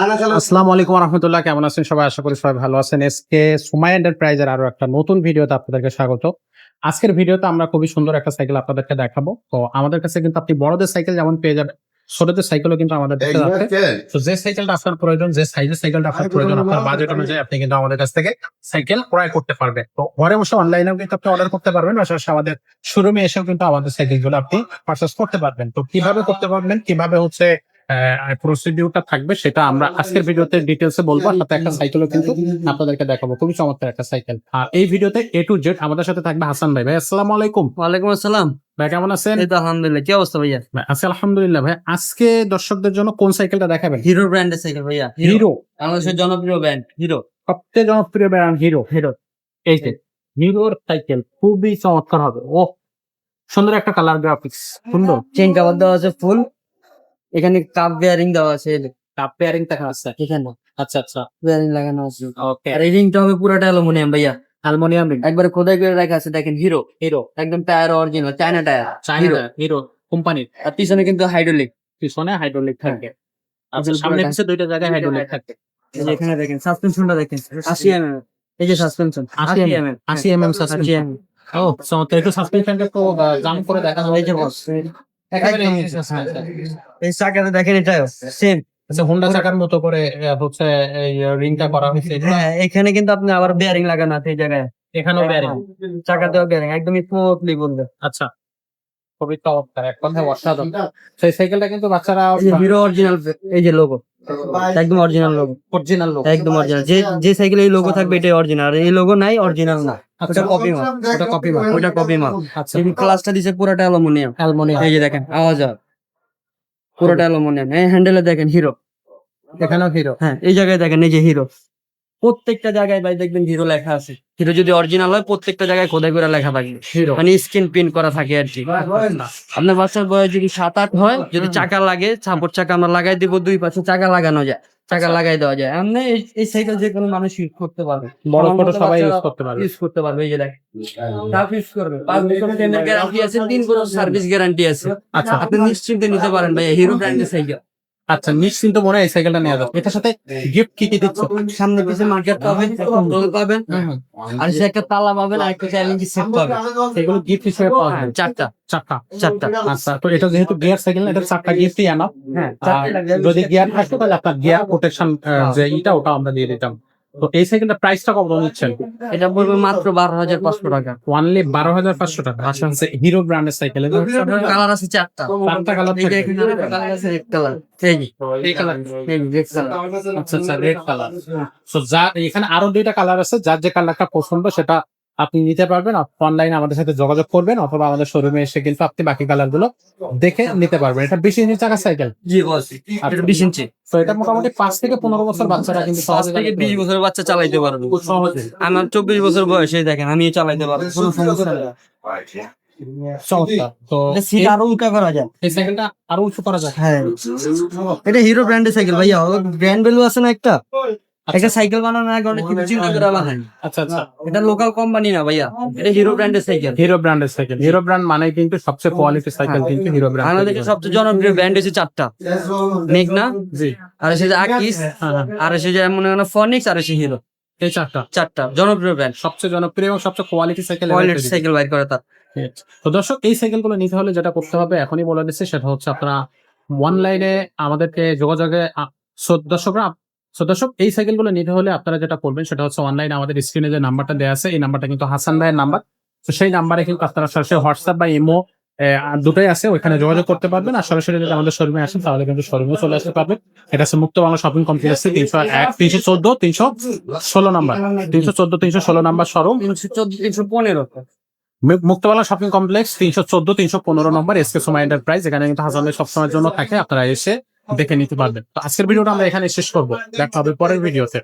আসসালামু আলাইকুম রহমতুল্লাহ কেমন আছেন? সবাই আশা করি সবাই ভালো আছেন। এসকে সুমাই এন্টারপ্রাইজের আরও একটা নতুন ভিডিওতে আপনাদেরকে স্বাগত। আজকের ভিডিওতে আমরা খুবই সুন্দর একটা সাইকেল আপনাদেরকে দেখাবো। তো আমাদের কাছে কিন্তু আপনি বড়দের সাইকেল যেমন পেয়ে যাবেন ছোটদের সাইকেলও কিন্তু আমাদের কাছে আছে। তো যে সাইকেলটা আপনার প্রয়োজন যে সাইজের সাইকেলটা আপনার প্রয়োজন আপনার বাজেট অনুযায়ী আপনি কিন্তু আমাদের কাছ থেকে সাইকেল ক্রয় করতে পারবেন। তো ঘরে বসে অনলাইনেও কিন্তু আপনি অর্ডার করতে পারবেন পাশাপাশি আমাদের শোরুমে এসেও কিন্তু আমাদের সাইকেলগুলো আপনি পারচেস করতে পারবেন। তো কীভাবে করতে পারবেন? কীভাবে হচ্ছে প্রসিডিউরটা থাকবে সেটা আমরা আজকের ভিডিওতে ডিটেলসে বলব সাথে একটা সাইকেলও কিন্তু আপনাদেরকে দেখাবো। খুবই চমৎকার একটা সাইকেল আর এই ভিডিওতে এ টু জেড আমাদের সাথে থাকবে হাসান ভাই। ভাই আসসালামু আলাইকুম। ওয়ালাইকুম আসসালাম। ভাই কেমন আছেন? এই তো আলহামদুলিল্লাহ। কি অবস্থা ভাইয়া? ভাই, আছি আলহামদুলিল্লাহ। ভাই আজকে দর্শকদের জন্য কোন সাইকেলটা দেখাবেন? হিরো ব্র্যান্ডের সাইকেল ভাইয়া। হিরো বাংলাদেশের জনপ্রিয় ব্র্যান্ড হিরো সবচেয়ে জনপ্রিয় ব্র্যান্ড হিরো হিরো এই যে হিরোর সাইকেল খুবই চমৎকার হবে। ও সুন্দর একটা কালার গ্রাফিক্স সুন্দর। চেন কাভার দেওয়া আছে ফুল এখানে কাপ বেয়ারিং দেওয়া আছে কাপ পেয়ারিং দেখা আছে এখানে। আচ্ছা আচ্ছা। বেয়ারিং লাগানো আছে। ওকে আর এই রিংটা হবে পুরোটা অ্যালুমিনিয়াম ভাইয়া। অ্যালুমিনিয়াম রিং একবার খোদাই করে রাখা আছে দেখেন হিরো হিরো একদম tyre original China tyre China Hero কোম্পানির আর পিছনে কিন্তু হাইড্রোলিক পিছনে হাইড্রোলিক থাকে। আচ্ছা সামনে পিছে দুইটা জায়গায় হাইড্রোলিক থাকে। এখানে দেখেন সাসপেনশনটা দেখেন। আশি এম এই যে সাসপেনশন 80 আশি এম 80 mm suspension। ও চমৎকার একটু সাসপেনশনটা একটু জাম করে দেখা এই যে বস এই দেখেন সেম আচ্ছা হোন্ডা চাকার মতো করে হচ্ছে এই রিংটা করা হয়েছে। হ্যাঁ এখানে কিন্তু আপনি আবার বেয়ারিং লাগানো আছে এই জায়গায়। এখানেও বেয়ারিং চাকাতেও বেয়ারিং একদম স্মুথলি বলবে। আচ্ছা খুবই চমৎকার এক কথায় অসাধারণ। সেই সাইকেলটা কিন্তু বাচ্চারা এই যে হিরো অরিজিনাল এই যে লোগো একদম অরিজিনাল লোগো অরিজিনাল লোক একদম অরিজিনাল যে যে সাইকেলে এই লোগো থাকবে এটাই অরিজিনাল এই লোগো নাই অরিজিনাল না। আচ্ছা। ওটা কপি মাল ওটা কপি মাল ওটা কপি মাল আচ্ছা। ক্লাসটা দিছে পুরোটা অ্যালুমিনিয়াম। অ্যালুমিনিয়াম। এই যে দেখেন আওয়াজ হয় পুরোটা অ্যালুমিনিয়াম। এই হ্যান্ডেলে দেখেন হিরো এখানেও হিরো হ্যাঁ এই জায়গায় দেখেন এই যে হিরো প্রত্যেকটা জায়গায় ভাই দেখবেন হিরো লেখা আছে। হিরো যদি অরিজিনাল হয় প্রত্যেকটা জায়গায় খোদাই করে লেখা হিরো মানে স্ক্রিন প্রিন্ট করা থাকে আর কি। আপনার বাচ্চার বয়স যদি সাত আট হয় যদি চাকা লাগে সাপোর্ট চাকা আমরা লাগাই দিব দুই পাশে চাকা লাগানো যায় চাকা লাগাই দেওয়া যায়। এমনি এই- সাইকেল যে কোনো মানুষ ইউজ করতে পারবে। বড় ছোট সবাই ইউজ করতে পারবে। ইউজ করতে পারবে এই যে দেখ টাফ ইউজ করবে। পাঁচ বছর গ্যারান্টি আছে তিন বছর সার্ভিস গ্যারান্টি আছে। আচ্ছা। আপনি নিশ্চিন্তে নিতে পারেন ভাই হিরো ব্র্যান্ডের সাইকেল আচ্ছা নিশ্চিন্ত মনে হয় এই সাইকেলটা নেওয়া যাবে। এটার সাথে গিফট কি কি দিচ্ছ? সামনে পিছে মার্কেট পাবেন কন্ট্রোল পাবেন। আর সে একটা তালা পাবেন আর একটা চ্যালেঞ্জ সেট পাবেন। এগুলো গিফট হিসেবে পাওয়া যায় চারটা। চারটা। চারটা। আচ্ছা তো এটা যেহেতু গিয়ার সাইকেল না এটা চারটা গিফটই আনা হ্যাঁ। যদি গিয়ার থাকতো তাহলে আপনার গিয়ার প্রোটেকশন যে ইটা ওটা আমরা দিয়ে দিতাম। তো এই সাইকেলটা প্রাইসটা কত নিচ্ছেন? এটা পড়বে মাত্র বারো হাজার পাঁচশো টাকা। ওয়ানলি বারো হাজার পাঁচশো টাকা। আচ্ছা হিরো ব্র্যান্ডের সাইকেল কালার আছে চারটা। চারটা কালার এখানে আছে রেড কালার আচ্ছা আচ্ছা রেড কালার তো যা এখানে আরও দুইটা কালার আছে। যার যে কালারটা পছন্দ সেটা আপনি নিতে পারবেন অনলাইনে আমাদের সাথে যোগাযোগ করবেন অথবা আমাদের শোরুমে এসে কিন্তু আপনি বাকি কালারগুলো দেখে নিতে পারবেন। এটা বেশি ইঞ্চি চাকা সাইকেল জি বস বিশ ইঞ্চি। তো এটা মোটামুটি পাঁচ থেকে পনেরো বছর বাচ্চারা কিন্তু পাঁচ থেকে বিশ বছর বাচ্চা চালাইতে পারবে। সহজে। আমার চব্বিশ বছর বয়সে দেখেন আমি চালাইতে পারব। কোনো সমস্যা নেই। চমৎকার। তো এটা সিট আরও উল্টা করা যায়। এই সাইকেলটা আরও উঁচু করা যায়। হ্যাঁ। এটা হিরো ব্র্যান্ডের সাইকেল ভাইয়া। ব্র্যান্ড ভ্যালু আছে না একটা? একটা সাইকেল বানানোর আগে অনেক কিছু চিন্তা করে বানায়। আচ্ছা আচ্ছা। এটা লোকাল কোম্পানি না ভাইয়া। এটা হিরো ব্র্যান্ডের সাইকেল। হিরো ব্র্যান্ডের সাইকেল। হিরো ব্র্যান্ড মানে কিন্তু সবচেয়ে কোয়ালিটি সাইকেল কিন্তু হিরো ব্র্যান্ড বাংলাদেশের সবচেয়ে জনপ্রিয় ব্র্যান্ড হচ্ছে চারটা। মেঘনা জি। আর এসে যে আকিস হ্যাঁ হ্যাঁ। আর এসে যে মনে করেন ফনিক্স আর এসে হিরো এই চারটা। চারটা জনপ্রিয় ব্র্যান্ড সবচেয়ে জনপ্রিয় এবং সবচেয়ে কোয়ালিটি সাইকেল কোয়ালিটি সাইকেল বাইর করে তার। তো দর্শক এই সাইকেলগুলো নিতে হলে যেটা করতে হবে এখনই বলে দিচ্ছে সেটা হচ্ছে আপনারা অনলাইনে আমাদেরকে যোগাযোগে দর্শকরা so দর্শক এই সাইকেলগুলো নিতে হলে আপনারা যেটা করবেন সেটা হচ্ছে অনলাইনে আমাদের স্ক্রিনে যে নাম্বারটা দেওয়া আছে এই নাম্বারটা কিন্তু হাসান ভাইয়ের নাম্বার তো সেই নাম্বারে কিন্তু আপনারা সরাসরি হোয়াটসঅ্যাপ বা ইমো দুটোই আছে ওইখানে যোগাযোগ করতে পারবেন। আর সরাসরি যদি আমাদের শোরুমে আসেন তাহলে কিন্তু শোরুমে চলে আসতে পারবেন। এটা হচ্ছে মুক্ত বাংলা শপিং কমপ্লেক্স তিনশো এক তিনশো চোদ্দ তিনশো ষোলো নাম্বার তিনশো চোদ্দ তিনশো ষোলো নাম্বার শোরুম তিনশো পনেরো। মুক্তবালা শপিং কমপ্লেক্স তিনশো চোদ্দ তিনশো পনেরো নম্বর এসকে সোমা এন্টারপ্রাইজ এখানে কিন্তু হাসানের সবসময়ের জন্য থাকে। আপনারা এসে দেখে নিতে পারবেন। তো আজকের ভিডিওটা আমরা এখানে শেষ করব। দেখা হবে পরের ভিডিওতে।